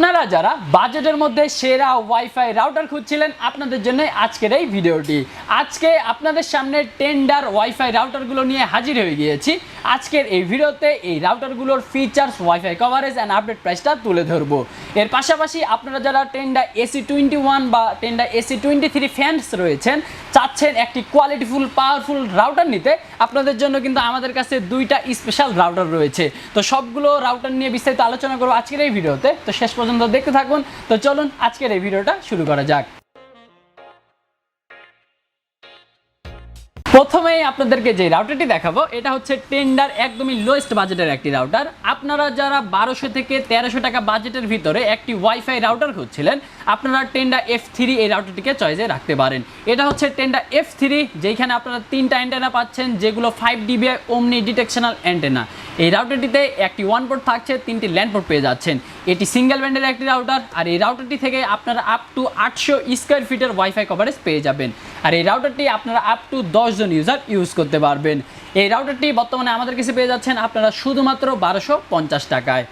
আপনারা যারা বাজেটের মধ্যে সেরা ওয়াইফাই রাউটার খুঁজছিলেন আপনাদের জন্য আজকের এই ভিডিওটি। আজকে আপনাদের সামনে টেন্ডার ওয়াইফাই রাউটারগুলো নিয়ে হাজির হয়ে গিয়েছি। আজকের এই ভিডিওতে এই রাউটারগুলোর features WiFi coverage and update প্রাইসটা তুলে ধরবো। এর পাশাপাশি আপনারা যারা টেন্ডা এসি টোয়েন্টি ওয়ান বা Tenda AC twenty three fans রয়েছেন, চাচ্ছেন একটি কোয়ালিটিফুল পাওয়ারফুল রাউটার নিতে, আপনাদের জন্য কিন্তু আমাদের কাছে দুইটা স্পেশাল রাউটার রয়েছে। তো সবগুলো রাউটার নিয়ে বিস্তারিত আলোচনা করব আজকের এই ভিডিওতে। তো শেষ পর্যন্ত দেখতে থাকুন। তো চলুন আজকের এই ভিডিওটা শুরু করা যাক। প্রথমেই আপনাদেরকে যে রাউটারটি দেখাবো, এটা হচ্ছে টেন্ডার একদমই লোয়েস্ট বাজেটের একটি রাউটার আপনারা যারা বারোশো থেকে তেরোশো টাকা বাজেটের ভিতরে একটি ওয়াইফাই রাউটার খুঁজছিলেন, আপনারা টেন্ডা এফ থ্রি এই রাউটারটিকে চয়েসে রাখতে পারেন। এটা হচ্ছে টেন্ডা এফ থ্রি যেখানে আপনারা তিনটা অ্যান্টেনা পাচ্ছেন, যেগুলো ফাইভ ডিবিআই ওমনি ডিটেকশনাল অ্যান্টেনা এই রাউটারটিতে একটি ওয়ান পোর্ট থাকছে, তিনটি ল্যান্ড পোর্ট পেয়ে যাচ্ছেন। এটি সিঙ্গেল ব্যান্ডের একটি রাউটার আর এই রাউটারটি থেকে আপনারা আপ টু আটশো স্কোয়ার ফিটের ওয়াইফাই কভারেজ পেয়ে যাবেন। আর এই রাউটারটি আপনারা আপ টু দশজন ইউজার ইউজ করতে পারবেন। এই রাউটারটি বর্তমানে আমাদের কাছে পেয়ে যাচ্ছেন আপনারা শুধুমাত্র বারোশো পঞ্চাশ টাকায়।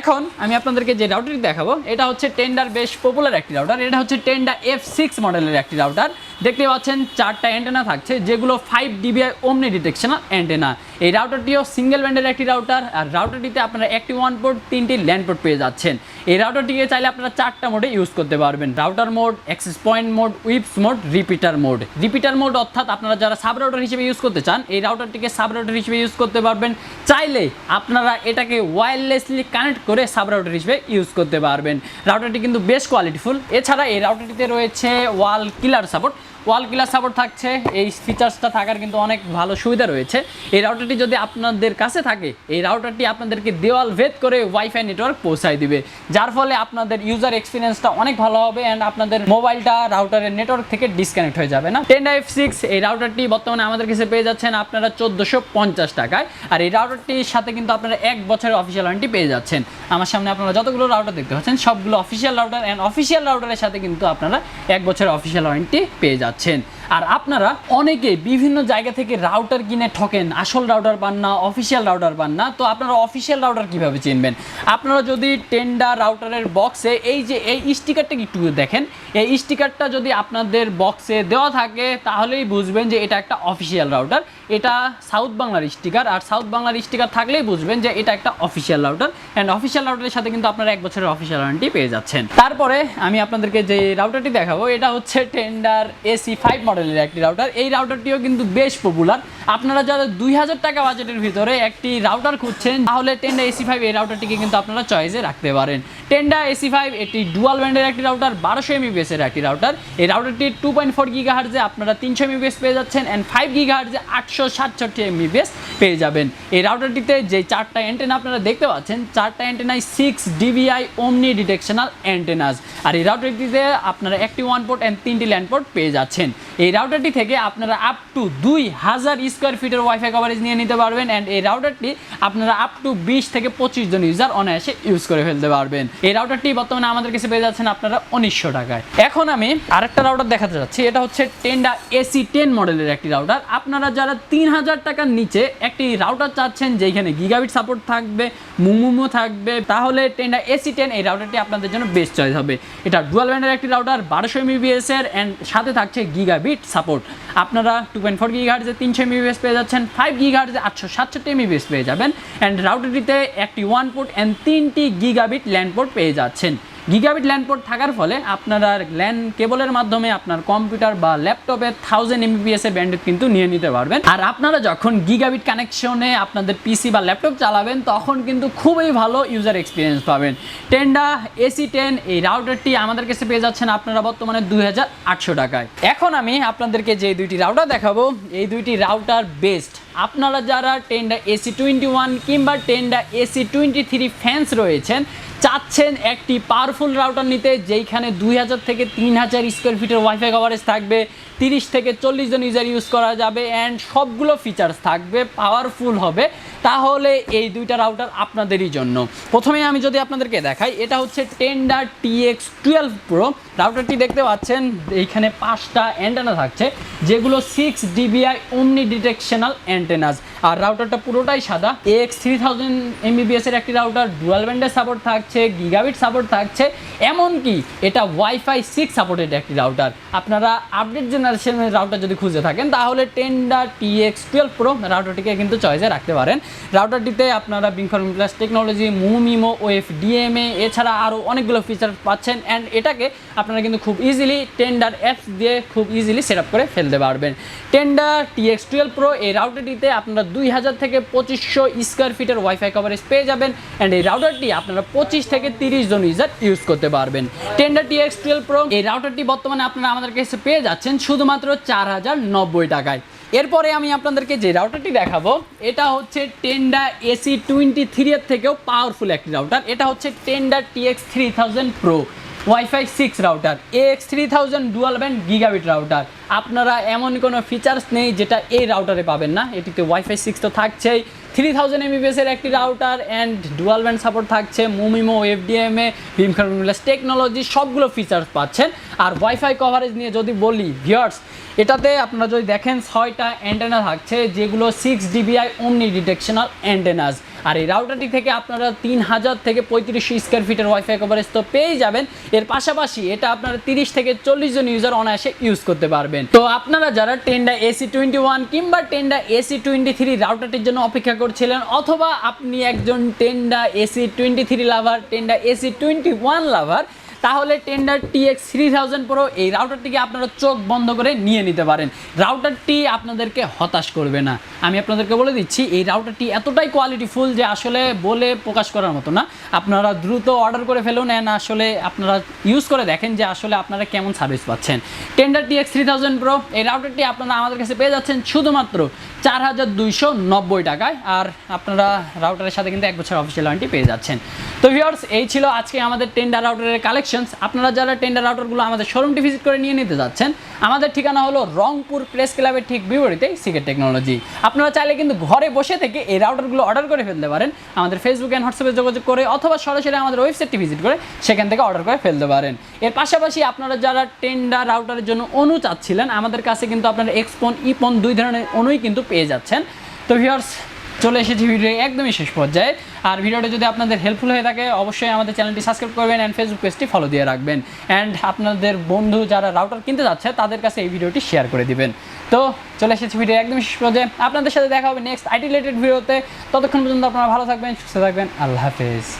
এখন আমি আপনাদেরকে যে রাউটারটি দেখাবো, এটা হচ্ছে টেন্ডার বেশ পপুলার একটি রাউটার এটা হচ্ছে টেন্ডা এফ সিক্স মডেলের একটি রাউটার দেখতে পাচ্ছেন চারটা অ্যান্টেনা থাকছে, যেগুলো ফাইভ ডিবিআই ওমনি ডিটেকশনাল অ্যান্টেনা এই রাউটারটিও সিঙ্গেল ব্যান্ডের একটি রাউটার আর রাউটারটিতে আপনারা একটি ওয়ান পোর্ট তিনটি ল্যান্ড পোর্ট পেয়ে যাচ্ছেন। এই রাউটারটিকে চাইলে আপনারা চারটা মোডে ইউজ করতে পারবেন। Router mode access point mode weeps mode repeater mode repeater mode অর্থাৎ আপনারা যারা সাব রাউটার হিসেবে ইউজ করতে চান, এই রাউটারটিকে সাব রাউটার হিসেবে ইউজ করতে পারবেন। চাইলে আপনারা এটাকে ওয়্যারলেসলি কানেক্ট করে সাব রাউটার হিসেবে ইউজ করতে পারবেন। রাউটারটি কিন্তু বেশ কোয়ালিটিফুল এছাড়া এই রাউটারটিতে রয়েছে wall killer support wall killer support থাকছে, এই ফিচার্সটা থাকার কিন্তু অনেক ভালো সুবিধা রয়েছে। এই রাউটারটি যদি আপনাদের কাছে থাকে, এই রাউটারটি আপনাদেরকে দেওয়াল ভেদ করে ওয়াইফাই নেটওয়ার্ক পৌঁছায় দিবে। যার ফলে আপনাদের ইউজার এক্সপিরিয়েন্সটা অনেক ভালো হবে অ্যান্ড আপনাদের মোবাইলটা রাউটারের নেটওয়ার্ক থেকে ডিসকানেক্ট হয়ে যাবে না। টেন এফ সিক্স এই রাউটারটি বর্তমানে আমাদের কাছে পেয়ে যাচ্ছেন আপনারা চোদ্দোশো পঞ্চাশ টাকায়। আর এই রাউটারটির সাথে কিন্তু আপনারা এক বছরের অফিসিয়াল ওয়ারেন্টি পেয়ে যাচ্ছেন। আমার সামনে আপনারা যতগুলো রাউটার দেখতে পাচ্ছেন, সবগুলো অফিসিয়াল রাউটার অ্যান্ড অফিসিয়াল রাউটারের সাথে কিন্তু আপনারা এক বছরের অফিসিয়াল ওয়ারেন্টি পেয়ে যাচ্ছেন। 10 আর আপনারা অনেকে বিভিন্ন জায়গা থেকে রাউটার কিনে ঠকেন, আসল রাউটার পান না অফিসিয়াল রাউটার পান না, তো আপনারা অফিসিয়াল রাউটার কীভাবে চিনবেন? আপনারা যদি টেন্ডার রাউটারের বক্সে এই যে, এই স্টিকারটা একটু দেখেন, এই স্টিকারটা যদি আপনাদের বক্সে দেওয়া থাকে, তাহলেই বুঝবেন যে এটা একটা অফিসিয়াল রাউটার এটা সাউথ বাংলার স্টিকার আর সাউথ বাংলার স্টিকার থাকলেই বুঝবেন যে এটা একটা অফিসিয়াল রাউটার অ্যান্ড অফিসিয়াল রাউটারের সাথে কিন্তু আপনারা এক বছরের অফিসিয়াল ওয়ারেন্টি পেয়ে যাচ্ছেন। তারপরে আমি আপনাদেরকে যে রাউটারটি দেখাবো, এটা হচ্ছে টেন্ডার এসি ফাইভ মডেলের একটি রাউটার এই রাউটারটিও কিন্তু বেশ পপুলার আপনারা যারা দুই হাজার টাকা বাজেটের ভিতরে একটি রাউটার খুঁজছেন, তাহলে টেন্ডা এসি ফাইভ এই রাউটারটিকে কিন্তু আপনারা চয়েসে রাখতে পারেন। টেন্ডা এসি ফাইভ এটি ডুয়াল ব্যান্ডের একটি রাউটার বারোশো এমবি এর একটি রাউটার এই রাউটারটি টু পয়েন্ট ফোর গিগা হার্জে আপনারা তিনশো এমবিএস পেয়ে যাচ্ছেন অ্যান্ড ফাইভ গিগা হার্জে আটশো সাতষট্টি এমবিএস পেয়ে যাবেন। এই রাউটারটিতে যে চারটা অ্যান্টেনা আপনারা দেখতে পাচ্ছেন, চারটা অ্যান্টেনাই সিক্স ডিবিআই ওমনি ডিটেকশনাল অ্যান্টেনাস আর এই রাউটারটিতে আপনারা একটি ওয়ান পোর্ট অ্যান্ড তিনটি ল্যান্ড পোর্ট পেয়ে যাচ্ছেন। এই রাউটারটি থেকে আপনারা আপ টু দুই হাজার স্কোয়ার ফিটের ওয়াইফাই কভারেজ নিয়ে নিতে পারবেন অ্যান্ড এই রাউটারটি আপনারা আপ টু বিশ থেকে পঁচিশ জন ইউজার অনায়াসে ইউজ করে ফেলতে পারবেন। এই রাউটারটি বর্তমানে আমাদের কাছে পেয়ে যাচ্ছেন আপনারা উনিশশো টাকায়। এখন আমি আরেকটা রাউটার দেখাতে যাচ্ছি। এটা হচ্ছে টেন্ডা এসি টেন মডেলের একটি রাউটার আপনারা যারা তিন হাজার টাকার নিচে একটি রাউটার চাচ্ছেন যেখানে গিগাবিট সাপোর্ট থাকবে, মুমুমো থাকবে, তাহলে টেন্ডা এসি টেন এই রাউটারটি আপনাদের জন্য বেস্ট চয়েস হবে। এটা ডুয়াল ব্যান্ডের একটি রাউটার বারোশো এমবিএস এর অ্যান্ড সাথে থাকছে গিগাবিট সাপোর্ট আপনারা টু পয়েন্ট ফোর গিগাহার্জে তিনশো এমবিএস পেয়ে যাচ্ছেন ফাইভ গিগাহার্জে আটশো সাতষট্টি এমবিএস পেয়ে যাবেন অ্যান্ড রাউটারটিতে একটি ওয়ান পোর্ট অ্যান্ড তিনটি গিগাবিট ল্যান্ড পোর্ট পেয়ে যাচ্ছেন। গিগাবিট ল্যান্ড পোর্ট থাকার ফলে আপনারা ল্যান্ড কেবলের মাধ্যমে আপনার কম্পিউটার বা ল্যাপটপে থাউজেন্ড এমবিপিএস এর ব্যান্ডেড কিন্তু নিয়ে নিতে পারবেন। আর আপনারা যখন গিগাবিট কানেকশনে আপনাদের পিসি বা ল্যাপটপ চালাবেন, তখন কিন্তু খুবই ভালো ইউজার এক্সপিরিয়েন্স পাবেন। টেন্ডা এসি টেন এই রাউটারটি আমাদের কাছে পেয়ে যাচ্ছেন আপনারা বর্তমানে দুই হাজার আটশো টাকায়। এখন আমি আপনাদেরকে যে দুইটি রাউটার দেখাবো, এই দুইটি রাউটার বেস্ট আপনারা যারা টেন্ডা এসি টোয়েন্টি ওয়ান কিংবা Tenda AC twenty three fans রয়েছেন, চাচ্ছেন একটি পাওয়ারফুল রাউটার নিতে, যেইখানে দুই হাজার থেকে তিন হাজার স্কোয়ার ফিটের ওয়াইফাই কভারেজ থাকবে, তিরিশ থেকে চল্লিশ জন ইউজার ইউজ করা যাবে অ্যান্ড সবগুলো ফিচার্স থাকবে পাওয়ারফুল হবে। তাহলে এই দুইটা রাউটার আপনাদেরই জন্য। প্রথমে আমি যদি আপনাদেরকে দেখাই, এটা হচ্ছে টেন্ডার টিএক্স টুয়েলভ প্রো রাউটারটি দেখতে পাচ্ছেন, এইখানে পাঁচটা অ্যান্টেনা থাকছে, যেগুলো সিক্স ডিবিআই ওমনি ডিটেকশনাল অ্যান্টেনাস আর রাউটারটা পুরোটাই সাদা। এক্স থ্রি থাউজেন্ড এমবিবিএস এর একটি রাউটার ডুয়াল ব্যান্ডের সাপোর্ট থাকছে গিগাবিট সাপোর্ট থাকছে, এমনকি এটা ওয়াইফাই সিক্স সাপোর্টেড একটি রাউটার আপনারা আপডেট জেনারেশনের রাউটার যদি খুঁজে থাকেন, তাহলে টেন্ডা টিএক্স টুয়েলভ প্রো রাউটারটিকে কিন্তু চয়েসে রাখতে পারেন। রাউটারটিতে আপনারা beamform plus technology MU-MIMO OFDMA এছাড়া আরও অনেকগুলো ফিচার পাচ্ছেন অ্যান্ড এটাকে আপনারা কিন্তু খুব ইজিলি টেন্ডার অ্যাপস দিয়ে খুব ইজিলি সেট করে ফেলতে পারবেন। টেন্ডার টি এক্স টুয়েলভ প্রো এই রাউটারটিতে আপনারা দুই হাজার থেকে পঁচিশশো স্কোয়ার ফিটের ওয়াইফাই কভারেজ পেয়ে যাবেন অ্যান্ড এই রাউটারটি আপনারা পঁচিশ থেকে তিরিশ জন ইউজার ইউজ করতে পারবেন। টেন্ডার টি এক্স টুয়েলভ প্রো এই রাউটারটি বর্তমানে আপনারা আমাদের কাছে পেয়ে যাচ্ছেন শুধুমাত্র চার হাজার নব্বই টাকায়। এরপরে আমি আপনাদেরকে যে রাউটারটি দেখাবো, এটা হচ্ছে টেন্ডা এসি টোয়েন্টি থ্রি এর থেকেও পাওয়ারফুল একটি রাউটার এটা হচ্ছে Tenda TX three thousand pro wifi six router X three thousand dual band gigabit router আপনারা এমন কোনো ফিচার্স নেই যেটা এই রাউটারে পাবেন না। এটিতে ওয়াইফাই সিক্স তো থাকছেই। থ্রি থাউজেন্ড এমবিপিএস এর একটি router and dual band support থাকছে। মুমিমো এফডিএমএ ভিমখারুলাস টেকনোলজি সবগুলো ফিচার্স পাচ্ছেন। আর ওয়াইফাই কভারেজ নিয়ে যদি বলি ভিওর্স এটাতে আপনারা যদি দেখেন ছয়টা অ্যান্টেনা থাকছে, যেগুলো সিক্স ডিবিআই অমনি ডিটেকশনাল অ্যান্টেনাস আর এই রাউটারটি থেকে আপনারা তিন হাজার থেকে পঁয়ত্রিশ স্কোয়ার ফিটের ওয়াইফাই কভারেজ তো পেয়ে যাবেন। এর পাশাপাশি এটা আপনারা তিরিশ থেকে চল্লিশ জন ইউজার অনায়াসে ইউজ করতে পারবেন। তো আপনারা যারা টেন্ডা এসি টোয়েন্টি ওয়ান কিংবা টেন্ডা এসি টোয়েন্টি থ্রি রাউটারটির জন্য অপেক্ষা করছিলেন, অথবা আপনি একজন Tenda AC twenty three lover Tenda AC twenty one lover তাহলে টেন্ডার টিএক্স থ্রি থাউজেন্ড প্রো এই রাউটারটিকে আপনারা চোখ বন্ধ করে নিয়ে নিতে পারেন। রাউটারটি আপনাদেরকে হতাশ করবে না। আমি আপনাদেরকে বলে দিচ্ছি, এই রাউটারটি এতটাই কোয়ালিটিফুল যে আসলে বলে প্রকাশ করার মতো না। আপনারা দ্রুত অর্ডার করে ফেলুন অ্যান্ড আসলে আপনারা ইউজ করে দেখেন যে আসলে আপনারা কেমন সার্ভিস পাচ্ছেন। টেন্ডার টিএক্স থ্রি থাউজেন্ড প্রো এই রাউটারটি আপনারা আমাদের কাছে পেয়ে যাচ্ছেন শুধুমাত্র চার হাজার দুইশো নব্বই টাকায়। আর আপনারা রাউটারের সাথে কিন্তু এক বছর অফিসিয়াল ওয়ারেন্টি পেয়ে যাচ্ছেন। তো ভিওর্স এই ছিল আজকে আমাদের টেন্ডার রাউটারের কালেকশনস আপনারা যারা টেন্ডার রাউটারগুলো আমাদের শোরুমটি ভিজিট করে নিয়ে নিতে যাচ্ছেন, আমাদের ঠিকানা হলো রংপুর প্রেস ক্লাবের ঠিক বিপরীতে সিকেট টেকনোলজি আপনারা চাইলে কিন্তু ঘরে বসে থেকে এই রাউটারগুলো অর্ডার করে ফেলতে পারেন। আমাদের ফেসবুক অ্যান্ড হোয়াটসঅ্যাপে যোগাযোগ করে অথবা সরাসরি আমাদের ওয়েবসাইটটি ভিজিট করে সেখান থেকে অর্ডার করে ফেলতে পারেন। এর পাশাপাশি আপনারা যারা টেন্ডার রাউটারের জন্য অনু চাচ্ছিলেন, আমাদের কাছে কিন্তু আপনারা এক্সপন ইপন দুই ধরনের অনুই কিন্তু পেয়ে যাচ্ছেন। তো ভিউয়ার্স চলে এসেছি ভিডিও একদমই শেষ পর্যায়ে। আর ভিডিওটা যদি আপনাদের হেল্পফুল হয়ে থাকে, অবশ্যই আমাদের চ্যানেলটি সাবস্ক্রাইব করবেন অ্যান্ড ফেসবুক পেজটি ফলো দিয়ে রাখবেন। অ্যান্ড আপনাদের বন্ধু যারা রাউটার কিনতে যাচ্ছে, তাদের কাছে এই ভিডিওটি শেয়ার করে দিবেন। তো চলে এসেছি ভিডিও একদম শেষ পর্যায়ে। আপনাদের সাথে দেখা হবে নেক্সট আইটি রিলেটেড ভিডিওতে ততক্ষণ পর্যন্ত আপনারা ভালো থাকবেন, সুস্থ থাকবেন। আল্লাহ হাফেজ।